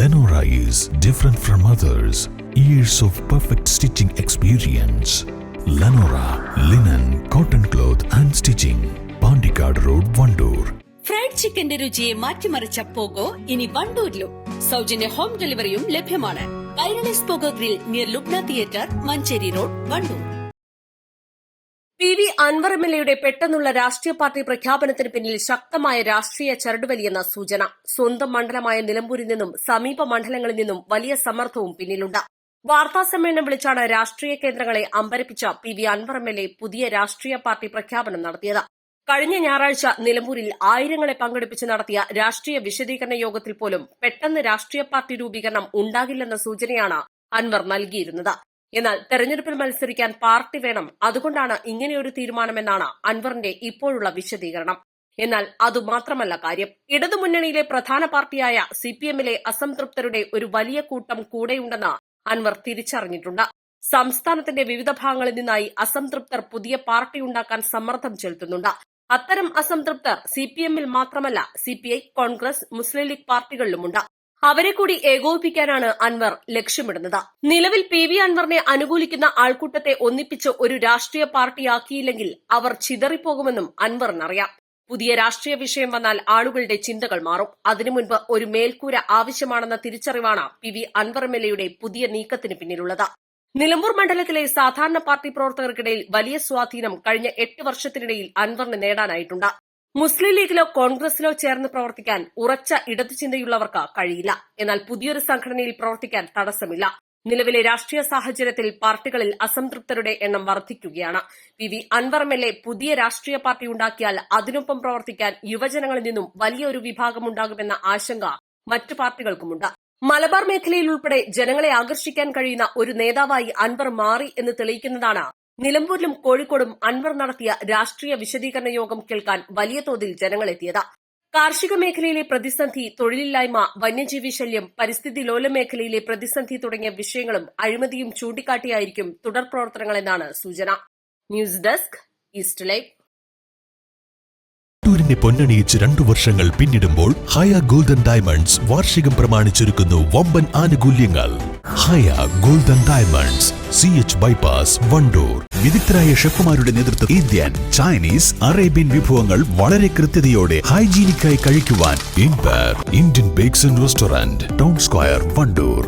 Lenora is different from others. Years of perfect stitching experience. Lenora linen, cotton cloth and stitching. Pandikad Road, Vandoor. Fried ചിക്കന്റെ രുചിയെ മാറ്റിമറിച്ച പോകോ ഇനി വണ്ടൂരിലും സൗജന്യ home ഡെലിവറിയും ലഭ്യമാണ് Kairali's Pogo grill near Lubna theatre Manjeri road Vandoor P V Anwar M L എയുടെ പെട്ടെന്നുള്ള രാഷ്ട്രീയ party പ്രഖ്യാപനത്തിന് പിന്നിൽ ശക്തമായ രാഷ്ട്രീയ ചരടുവലിയെന്ന സൂചന. സ്വന്തം മണ്ഡലമായ നിലമ്പൂരിൽ നിന്നും സമീപ മണ്ഡലങ്ങളിൽ നിന്നും വലിയ സമ്മർദ്ദവും പിന്നിലുണ്ട്. വാർത്താ സമ്മേളനം വിളിച്ചാണ് രാഷ്ട്രീയ കേന്ദ്രങ്ങളെ അമ്പരപ്പിച്ച P V Anwar M L A പുതിയ രാഷ്ട്രീയ പാർട്ടി പ്രഖ്യാപനം നടത്തിയത്. കഴിഞ്ഞ ഞായറാഴ്ച നിലമ്പൂരിൽ ആയിരങ്ങളെ പങ്കെടുപ്പിച്ച് നടത്തിയ രാഷ്ട്രീയ വിശദീകരണ യോഗത്തിൽ പോലും പെട്ടെന്ന് രാഷ്ട്രീയ പാർട്ടി രൂപീകരണം ഉണ്ടാകില്ലെന്ന സൂചനയാണ് അൻവർ നൽകിയിരുന്നത്. എന്നാൽ തെരഞ്ഞെടുപ്പിൽ മത്സരിക്കാൻ പാർട്ടി വേണം. അതുകൊണ്ടാണ് ഇങ്ങനെയൊരു തീരുമാനമെന്നാണ് അൻവറിന്റെ ഇപ്പോഴുള്ള വിശദീകരണം. എന്നാൽ അതുമാത്രമല്ല കാര്യം. ഇടതുമുന്നണിയിലെ പ്രധാന പാർട്ടിയായ സി പി എമ്മിലെ അസംതൃപ്തരുടെ ഒരു വലിയ കൂട്ടം കൂടെയുണ്ടെന്ന് അൻവർ തിരിച്ചറിഞ്ഞിട്ടുണ്ട്. സംസ്ഥാനത്തിന്റെ വിവിധ ഭാഗങ്ങളിൽ നിന്നായി അസംതൃപ്തർ പുതിയ പാർട്ടി ഉണ്ടാക്കാൻ സമ്മർദ്ദം ചെലുത്തുന്നുണ്ട്. അത്തരം അസംതൃപ്തർ സി പി എമ്മിൽ മാത്രമല്ല C P I Congress Muslim League പാർട്ടികളിലുമുണ്ട്. അവരെ കൂടി ഏകോപിപ്പിക്കാനാണ് അൻവർ ലക്ഷ്യമിടുന്നത്. നിലവിൽ പി വി അൻവറിനെ അനുകൂലിക്കുന്ന ആൾക്കൂട്ടത്തെ ഒന്നിപ്പിച്ച് ഒരു രാഷ്ട്രീയ പാർട്ടിയാക്കിയില്ലെങ്കിൽ അവർ ചിതറിപ്പോകുമെന്നും അൻവറിനറിയാം. പുതിയ രാഷ്ട്രീയ വിഷയം വന്നാൽ ആളുകളുടെ ചിന്തകൾ മാറും. അതിനു മുൻപ് ഒരു മേൽക്കൂര ആവശ്യമാണെന്ന തിരിച്ചറിവാണ് P V Anwar M L എയുടെ പുതിയ നീക്കത്തിന് പിന്നിലുള്ളത്. നിലമ്പൂർ മണ്ഡലത്തിലെ സാധാരണ പാർട്ടി പ്രവർത്തകർക്കിടയിൽ വലിയ സ്വാധീനം കഴിഞ്ഞ എട്ട് വർഷത്തിനിടയിൽ അൻവറിന് നേടാനായിട്ടുണ്ട്. മുസ്ലിം ലീഗിലോ കോൺഗ്രസിലോ ചേർന്ന് പ്രവർത്തിക്കാൻ ഉറച്ച ഇടതു ചിന്തയുള്ളവർക്ക് കഴിയില്ല. എന്നാൽ പുതിയൊരു സംഘടനയിൽ പ്രവർത്തിക്കാൻ തടസ്സമില്ല. നിലവിലെ രാഷ്ട്രീയ സാഹചര്യത്തിൽ പാർട്ടികളിൽ അസംതൃപ്തരുടെ എണ്ണം വർദ്ധിക്കുകയാണ്. P V Anwar M L A പുതിയ രാഷ്ട്രീയ പാർട്ടി ഉണ്ടാക്കിയാൽ അതിനൊപ്പം പ്രവർത്തിക്കാൻ യുവജനങ്ങളിൽ നിന്നും വലിയൊരു വിഭാഗമുണ്ടാകുമെന്ന ആശങ്ക മറ്റു പാർട്ടികൾക്കുമുണ്ട്. മലബാർ മേഖലയിൽ ഉൾപ്പെടെ ജനങ്ങളെ ആകർഷിക്കാൻ കഴിയുന്ന ഒരു നേതാവായി അൻവർ മാറി എന്ന് തെളിയിക്കുന്നതാണ് നിലമ്പൂരിലും കോഴിക്കോടും അൻവർ നടത്തിയ രാഷ്ട്രീയ വിശദീകരണ യോഗം കേൾക്കാൻ വലിയ തോതിൽ ജനങ്ങളെത്തിയത്. കാർഷിക മേഖലയിലെ പ്രതിസന്ധി തൊഴിലില്ലായ്മ വന്യജീവി ശല്യം പരിസ്ഥിതി ലോല മേഖലയിലെ പ്രതിസന്ധി തുടങ്ങിയ വിഷയങ്ങളും അഴിമതിയും ചൂണ്ടിക്കാട്ടിയായിരിക്കും തുടർ പ്രവർത്തനങ്ങളെന്നാണ് സൂചന. ന്യൂസ് ഡെസ്ക് ഈസ്റ്റ് ലൈവ് ടൂരിനെ പൊന്നണിയിച്ച് രണ്ടു വർഷങ്ങൾ പിന്നിടുമ്പോൾ ഹയ ഗോൾഡൻ ഡയമണ്ട്സ് വാർഷികം പ്രമാണിച്ചൊരുക്കുന്നു വമ്പൻ ആനുകൂല്യങ്ങൾ. Haya golden diamonds C H bypass Wandoor. വിദഗ്ധരായ ഷെഫുമാരുടെ നേതൃത്വം ഇന്ത്യൻ ചൈനീസ് അറേബ്യൻ വിഭവങ്ങൾ വളരെ കൃത്യതയോടെ ഹൈജീനിക്കായി കഴിക്കുവാൻ ഇൻപയർ Indian bakes and restaurant town square Wandoor.